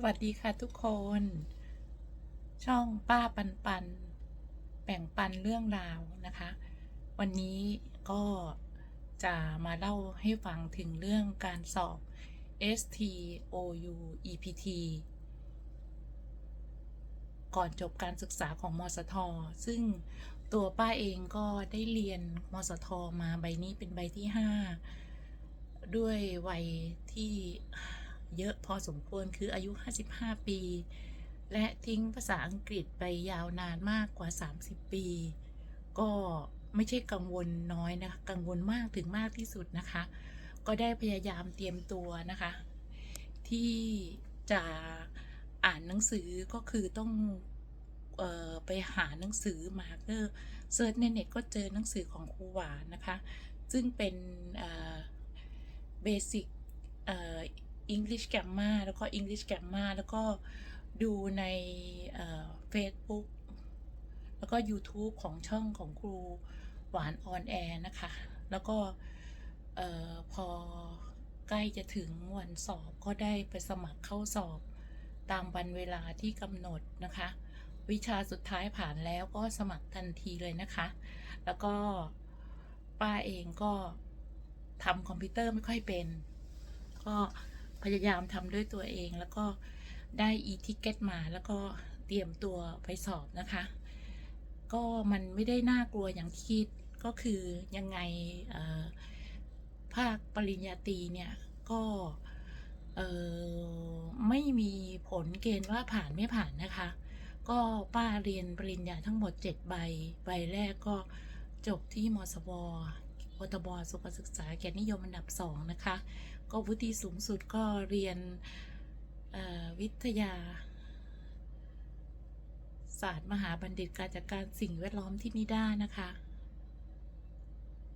สวัสดีค่ะทุกคน ช่องป้าปันปัน แบ่งปันเรื่องราวนะคะ วันนี้ก็จะมาเล่าให้ฟังถึงเรื่องการสอบ STOU EPT ก่อนจบการศึกษาของมสท ซึ่งตัวป้าเองก็ได้เรียนมสท มาใบนี้เป็นใบที่ 5 ด้วยวัยที่ เยอะพอสมควรคืออายุ 55 ปี และทิ้งภาษาอังกฤษไปยาวนานมากกว่า 30 ปี ก็ไม่ใช่กังวลน้อยนะคะ กังวลมากถึงมากที่สุดนะคะ ก็ได้พยายามเตรียมตัวนะคะ ที่จะอ่านหนังสือก็คือต้องออไปหาหนังสือมาเกอร์เซิร์ชในเน็ตก็เจอหนังสือของครูหวานนะคะ ซึ่งเป็นเบสิก English Grammar แล้วก็ English Grammar แล้วก็ดูในเฟซบุ๊กแล้วก็ YouTube ของช่องของครูหวานออนแอร์นะคะ แล้วก็พอใกล้จะถึงวันสอบก็ได้ไปสมัครเข้าสอบตามวันเวลาที่กำหนดนะคะ วิชาสุดท้ายผ่านแล้วก็สมัครทันทีเลยนะคะ แล้วก็ป้าเองก็ทำคอมพิวเตอร์ไม่ค่อยเป็น ก็ พยายามทำด้วยตัวเองแล้วก็ได้ e-ticket มาแล้วก็เตรียมตัวไปสอบนะคะ ก็มันไม่ได้น่ากลัวอย่างที่คิดก็คือยังไงภาคปริญญาตรีเนี่ยก็ไม่มีผลเกณฑ์ว่าผ่านไม่ผ่านนะคะ ก็ป้าเรียนปริญญาทั้งหมด 7 ใบ ใบแรกก็จบที่มสววทบสุขศึกษาแก่นิยมอันดับ 2 นะคะ ก็วุฒิสูงสุดก็เรียนวิทยา ศาสตร์มหาบัณฑิตการจัดการสิ่งแวดล้อมที่นิด้านะคะ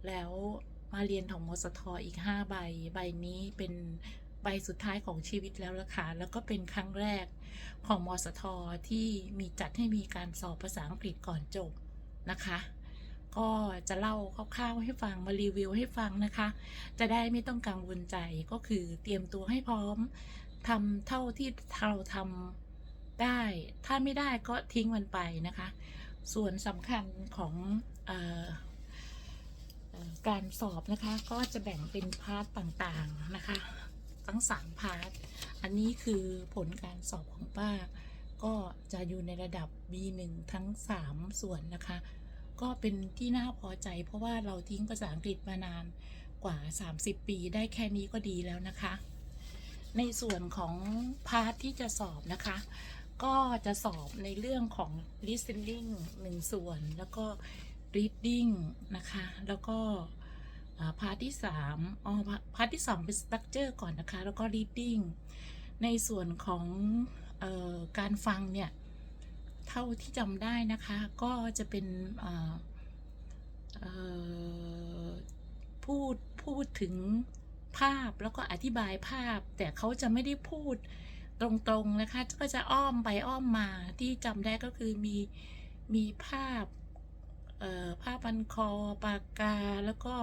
แล้วมาเรียนของมสทอีก 5 ใบ ใบนี้เป็นใบสุดท้ายของชีวิตแล้วล่ะค่ะ แล้วก็เป็นครั้งแรกของมสทที่มีจัดให้มีการสอบภาษาอังกฤษก่อนจบนะคะ ก็จะเล่าคร่าวๆให้ฟังมารีวิวให้ฟังนะคะ จะได้ไม่ต้องกังวลใจก็คือเตรียมตัวให้พร้อมทำเท่าที่เราทำได้ ถ้าไม่ได้ก็ทิ้งมันไปนะคะ ส่วนสำคัญของออการสอบนะคะก็จะแบ่งเป็นพาร์ตต่างๆนะคะ ทั้งสามพาร์ท อันนี้คือผลการสอบของป้า ก็จะอยู่ในระดับ B1 ทั้ง 3 ส่วนนะคะ ก็เป็นที่น่าพอใจ เพราะว่าเราทิ้งภาษาอังกฤษมานานกว่า 30 ปีได้แค่นี้ก็ดีแล้วนะคะ ในส่วนของพาร์ทที่จะสอบนะคะ ก็จะสอบในเรื่องของ listening หนึ่งส่วน แล้วก็ reading นะคะ แล้วก็พาร์ทที่3อ๋อพาร์ทที่ 2 เป็น structure ก่อนนะคะ แล้วก็ reading ในส่วนของออการฟังเนี่ย เท่าที่จำได้นะคะ ก็จะเป็นพูดพูดถึงภาพแล้วก็อธิบายภาพ แต่เขาจะไม่ได้พูดตรงๆนะคะ ก็จะอ้อมไปอ้อมมาที่จำได้ก็คือมีมีภาพเอ่อผ้าพันคอปากกาแล้วก็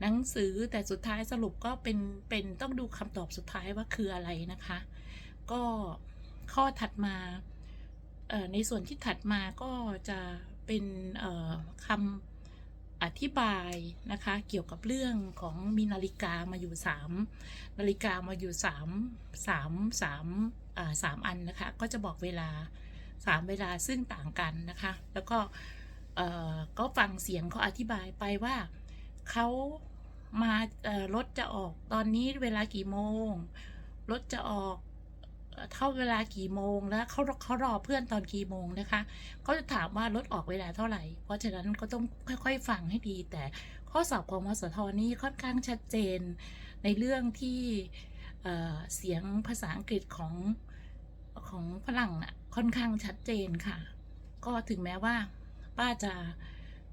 หนังสือแต่สุดท้ายสรุปก็เป็นเป็นต้องดูคำตอบสุดท้ายว่าคืออะไรนะคะ ก็ข้อถัดมา ในส่วนที่ถัดมาก็จะเป็นคำอธิบายนะคะ เกี่ยวกับเรื่องของมีนาฬิกามาอยู่สามนาฬิกามาอยู่สามสามสามสามอันนะคะ ก็จะบอกเวลาสามเวลาซึ่งต่างกันนะคะ แล้วก็ก็ฟังเสียงเขาอธิบายไปว่าเขามารถจะออกตอนนี้เวลากี่โมง รถจะออก เท่าเวลากี่โมงแล้วเขาเขารอเพื่อนตอนกี่โมงนะคะเขาจะถามว่ารถออกเวลาเท่าไหร่ เพราะฉะนั้นก็ต้องค่อยๆฟังให้ดี แต่ข้อสอบของมสทนี่ค่อนข้างชัดเจน ในเรื่องที่เเสียงภาษาอังกฤษของของฝรั่งน่ะค่อนข้างชัดเจนค่ะ ก็ถึงแม้ว่าป้าจะ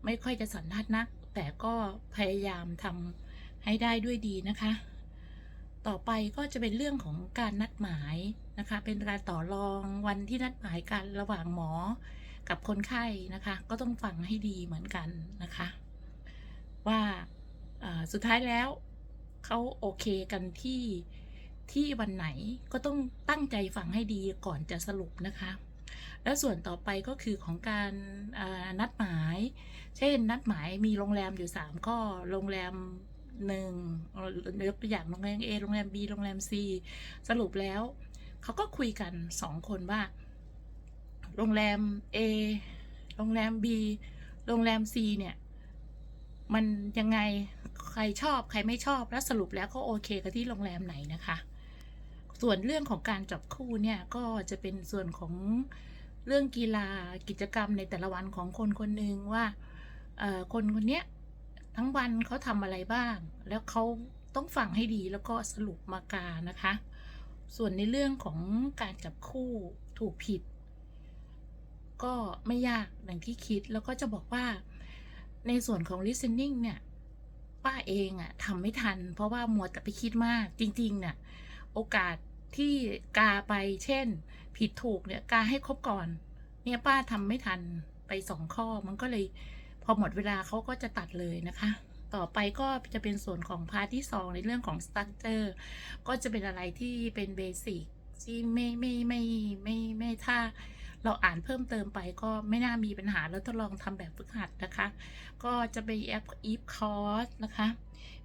ไม่ค่อยจะสันทัดนัก แต่ก็พยายามทำให้ได้ด้วยดีนะคะ ต่อไปก็จะเป็นเรื่องของการนัดหมายนะคะ เป็นการต่อรองวันที่นัดหมายกันระหว่างหมอกับคนไข้นะคะ ก็ต้องฟังให้ดีเหมือนกันนะคะ ว่าสุดท้ายแล้วเขาโอเคกันที่ที่วันไหนก็ต้องตั้งใจฟังให้ดีก่อนจะสรุปนะคะ แล้วส่วนต่อไปก็คือของการนัดหมาย เช่น นัดหมายมีโรงแรมอยู่ 3 ข้อ โรงแรม หนึ่งยกตัวอย่างโรงแรม A โรงแรม B โรงแรม C สรุปแล้ว เขาก็คุยกันสองคนว่า โรงแรม A โรงแรม B โรงแรม C เนี่ย มันยังไงใครชอบใครไม่ชอบแล้วสรุปแล้วก็โอเคกับที่โรงแรมไหนนะคะ ส่วนเรื่องของการจับคู่เนี่ยก็จะเป็นส่วนของเรื่องกีฬากิจกรรมในแต่ละวันของคนคนหนึ่งว่าคนคนเนี้ย ทั้งวันเขาทำอะไรบ้าง แล้วเขาต้องฟังให้ดีแล้วก็สรุปมากานะคะ ส่วนในเรื่องของการจับคู่ถูกผิด ก็ไม่ยากอย่างที่คิดแล้วก็จะบอกว่าในส่วนของ listening เนี่ย ป้าเองอะทำไม่ทัน เพราะว่ามัวแต่ไปคิดมากจริงๆเนี่ยโอกาสที่กาไปเช่น ผิดถูกเนี่ยกาให้ครบก่อน เนี่ยป้าทำไม่ทันไปสองข้อมันก็เลย พอหมดเวลาเขาก็จะตัดเลยนะคะ ต่อไปก็จะเป็นส่วนของพาร์ทที่สองในเรื่องของสตั๊กเจอร์ก็จะเป็นอะไรที่เป็นเบสิกที่ไม่ไม่ไม่ไม่ไม่ถ้าเราอ่านเพิ่มเติมไปก็ไม่น่ามีปัญหาแล้วทดลองทำแบบฝึกหัดนะคะ ก็จะไปแอป if course นะคะ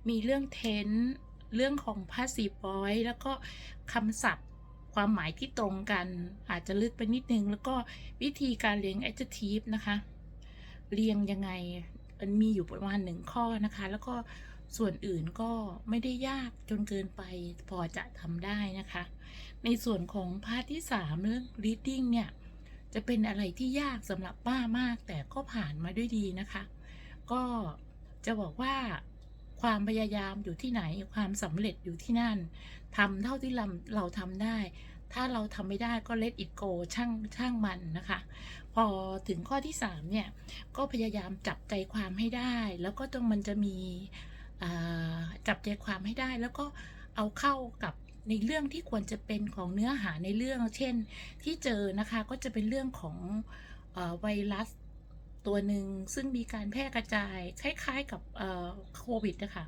มีเรื่อง tense เรื่องของ passive voice แล้วก็คำศัพท์ความหมายที่ตรงกันอาจจะลึกไปนิดนึง แล้วก็วิธีการเรียง adjective นะคะ เรียงยังไงมันมีอยู่ประมาณหนึ่งข้อนะคะ แล้วก็ส่วนอื่นก็ไม่ได้ยากจนเกินไปพอจะทำได้นะคะ ในส่วนของพาร์ทที่ 3 เรื่อง reading เนี่ย จะเป็นอะไรที่ยากสำหรับป้ามาก แต่ก็ผ่านมาด้วยดีนะคะ ก็จะบอกว่าความพยายามอยู่ที่ไหนความสำเร็จอยู่ที่นั่นทำเท่าที่เราเราทำได้ ถ้าเราทำไม่ได้ก็ let it go ช่างช่างมันนะคะ พอถึงข้อที่ 3 เนี่ย ก็พยายามจับใจความให้ได้ แล้วก็ต้องมันจะมีจับใจความให้ได้ แล้วก็เอาเข้ากับในเรื่องที่ควรจะเป็นของเนื้อหาในเรื่อง เช่น ที่เจอนะคะก็จะเป็นเรื่องของอไวรัสตัวหนึ่งซึ่งมีการแพร่กระจายคล้ายๆกับโควิดนะคะ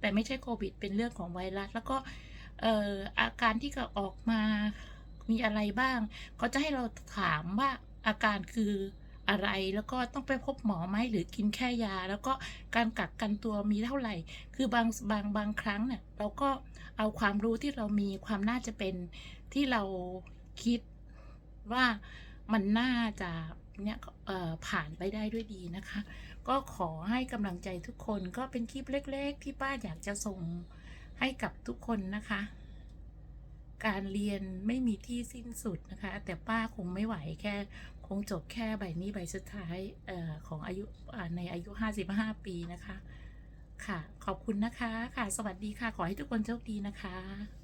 แต่ไม่ใช่โควิด เป็นเรื่องของไวรัสแล้วก็ เอ่ออาการที่ก็ออกมามีอะไรบ้าง เขาจะให้เราถามว่าอาการคืออะไรแล้วก็ต้องไปพบหมอไหมหรือกินแค่ยา แล้วก็การกักกันตัวมีเท่าไหร่ คือบางบางบางครั้งเนี่ยเราก็เอาความรู้ที่เรามีความน่าจะเป็นที่เราคิดว่ามันน่าจะเนี่ยผ่านไปได้ด้วยดีนะคะ ก็ขอให้กำลังใจทุกคนก็เป็นคลิปเล็ก ๆ ที่ป้าอยากจะส่ง ให้กับทุกคนนะคะ การเรียนไม่มีที่สิ้นสุดนะคะ แต่ป้าคงไม่ไหวแค่คงจบแค่ใบนี้ใบสุดท้ายออของอายุในอายุ 55 ปีนะคะ ค่ะ ขอบคุณนะคะ ค่ะ สวัสดีค่ะ ขอให้ทุกคนโชคดีนะคะ